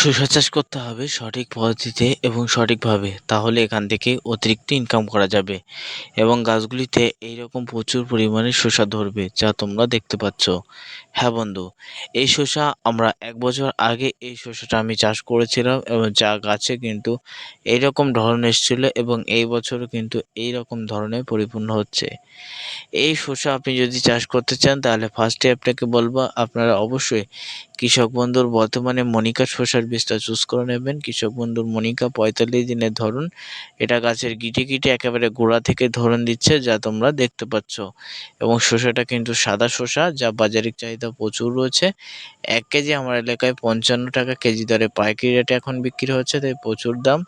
শসা চাষ করতে হবে সঠিক পদ্ধতিতে এবং সঠিকভাবে, তাহলে এখান থেকে অতিরিক্ত ইনকাম করা যাবে এবং গাছগুলিতে এইরকম প্রচুর পরিমাণে শসা ধরবে যা তোমরা দেখতে পাচ্ছ। হ্যাঁ বন্ধু, এই শসা আমরা এক বছর আগে এই শসাটা আমি চাষ করেছিলাম এবং যা গাছে কিন্তু এইরকম ধরন এসেছিল এবং এই বছরও কিন্তু এই রকম ধরনের পরিপূর্ণ হচ্ছে। এই শসা আপনি যদি চাষ করতে চান, তাহলে ফার্স্টে আপনাকে বলব, আপনারা অবশ্যই কৃষক বন্ধুর বর্তমানে মনিকা শসার বীজটা চুজ করে নেবেন। কৃষক বন্ধুর মনিকা পঁয়তাল্লিশ দিনের ধরুন। এটা গাছের গিটে গিটে একেবারে গোড়া থেকে ধরন দিচ্ছে, যা তোমরা দেখতে পাচ্ছ। এবং শসাটা কিন্তু সাদা শসা, যা বাজারিক চাহিদা প্রচুর রয়েছে। এক কেজি আমার এলাকায় পঞ্চান্ন টাকা কেজি দরে পাইকারি রেটে এখন বিক্রি হচ্ছে, তাই প্রচুর দাম।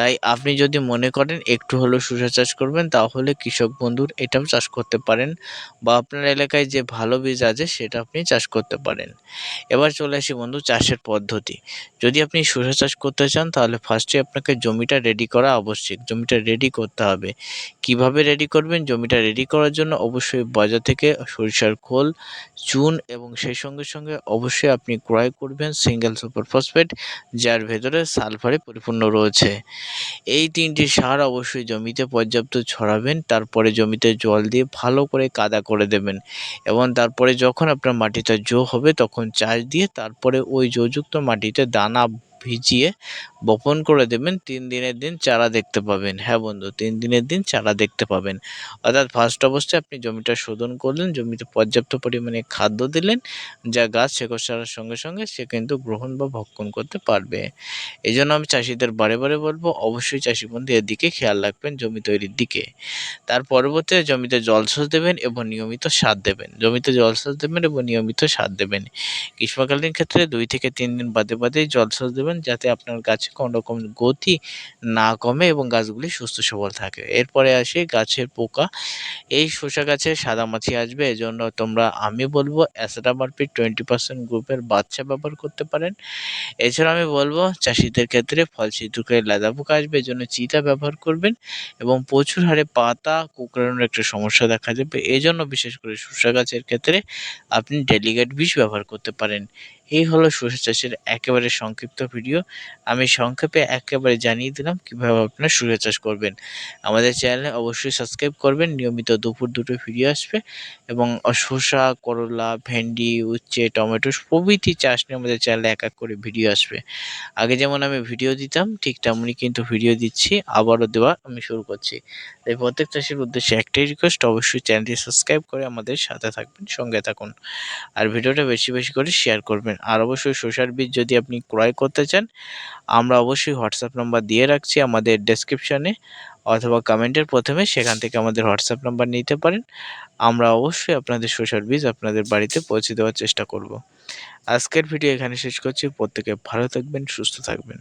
তাই আপনি যদি মনে করেন একটু হলেও শসা চাষ করবেন, তাহলে কৃষক বন্ধুর এটাও চাষ করতে পারেন বা আপনার এলাকায় যে ভালো বীজ আছে সেটা আপনি চাষ করতে পারেন। এবার চলে আসি বন্ধু চাষের পদ্ধতি। যদি আপনি শসা চাষ করতে চান, তাহলে ফার্স্টে আপনাকে জমিটা রেডি করা আবশ্যক। জমিটা রেডি করতে হবে। কীভাবে রেডি করবেন? জমিটা রেডি করার জন্য অবশ্যই বাজার থেকে সরিষার খোল, চুন এবং সেই সঙ্গে সঙ্গে অবশ্যই আপনি ক্রয় করবেন সিঙ্গেল সুপার ফসফেট যার ভেতরে সালফারে পরিপূর্ণ রয়েছে। এই তিনটি সার অবশ্যই জমিতে পর্যাপ্ত ছড়াবেন, তারপরে জমিতে জল দিয়ে ভালো করে কাদা করে দেবেন এবং তারপরে যখন আপনার মাটিটা জো হবে তখন চাষ দিয়ে তারপরে ওই জোযুক্ত মাটিতে দানা ভিজিয়ে বপন করে দেবেন। তিন দিনের দিন চারা দেখতে পাবেন। হ্যাঁ বন্ধু, তিন দিনের দিন চারা দেখতে পাবেন। অর্থাৎ ফার্স্ট অবস্থায় আপনি জমিটা শোধন করলেন, জমিতে পর্যাপ্ত পরিমাণে খাদ্য দিলেন, যা গাছ শেকড় ছাড়ার সঙ্গে সঙ্গে সে কিন্তু গ্রহণ বা ভক্ষণ করতে পারবে। এই জন্য আমি চাষিদের বারে বারে বলব, অবশ্যই চাষি বন্ধু এর দিকে খেয়াল রাখবেন জমি তৈরির দিকে। তার পরবর্তী জমিতে জলসেচ দেবেন এবং নিয়মিত সার দেবেন। জমিতে জলসেচ দেবেন এবং নিয়মিত সার দেবেন। গ্রীষ্মকালীন ক্ষেত্রে দুই থেকে তিন দিন বাদে বাদেই জলসেচ দেবেন যাতে আপনার গাছে কোনো রকম গতি না কমে এবং গাছগুলি সুস্থ সবল থাকে। এরপরে আসে গাছের পোকা। এই শসা গাছে সাদামাছি আসবে, এজন্য তোমরা, আমি বলব অ্যাসেটামারপি টোয়েন্টি পার্সেন্ট গ্রুপের বাচ্চা ব্যবহার করতে পারেন। এছাড়া আমি বলব, চাষিদের ক্ষেত্রে ফল ছিদ্রকারী লেদা পোকা আসবে, এজন্য চিতা ব্যবহার করবেন এবং প্রচুর হারে পাতা, কুকড়ানোর একটা সমস্যা দেখা যাবে এই জন্য বিশেষ করে শসা গাছের ক্ষেত্রে আপনি ডেলিগেট বিষ ব্যবহার করতে পারেন। এই হলো সরষে চাষের একেবারে সংক্ষিপ্ত ভিডিও। আমি সংক্ষেপে একেবারে জানিয়ে দিলাম কীভাবে আপনারা সরষে চাষ করবেন। আমাদের চ্যানেলে অবশ্যই সাবস্ক্রাইব করবেন, নিয়মিত দুপুর দুটো ভিডিও আসবে এবং শসা, করলা, ভেন্ডি, উচ্ছে, টমেটো প্রভৃতি চাষ নিয়ে আমাদের চ্যানেলে এক এক করে ভিডিও আসবে। আগে যেমন আমি ভিডিও দিতাম, ঠিক তেমনই কিন্তু ভিডিও দিচ্ছি, আবারও দেওয়া আমি শুরু করছি। তাই প্রত্যেক চাষের উদ্দেশ্যে একটাই রিকোয়েস্ট অবশ্যই চ্যানেলটি সাবস্ক্রাইব করে আমাদের সাথে থাকবেন, সঙ্গে থাকুন। আর ভিডিওটা বেশি বেশি করে শেয়ার করবেন। আর অবশ্যই শসার বীজ যদি আপনি ক্রয় করতে চান, আমরা অবশ্যই হোয়াটসঅ্যাপ নাম্বার দিয়ে রাখছি আমাদের ডেসক্রিপশানে অথবা কমেন্টের প্রথমে সেখান থেকে আমাদের হোয়াটসঅ্যাপ নাম্বার নিতে পারেন। আমরা অবশ্যই আপনাদের শসার বীজ আপনাদের বাড়িতে পৌঁছে দেওয়ার চেষ্টা করব। আজকের ভিডিও এখানে শেষ করছি। প্রত্যেকে ভালো থাকবেন, সুস্থ থাকবেন।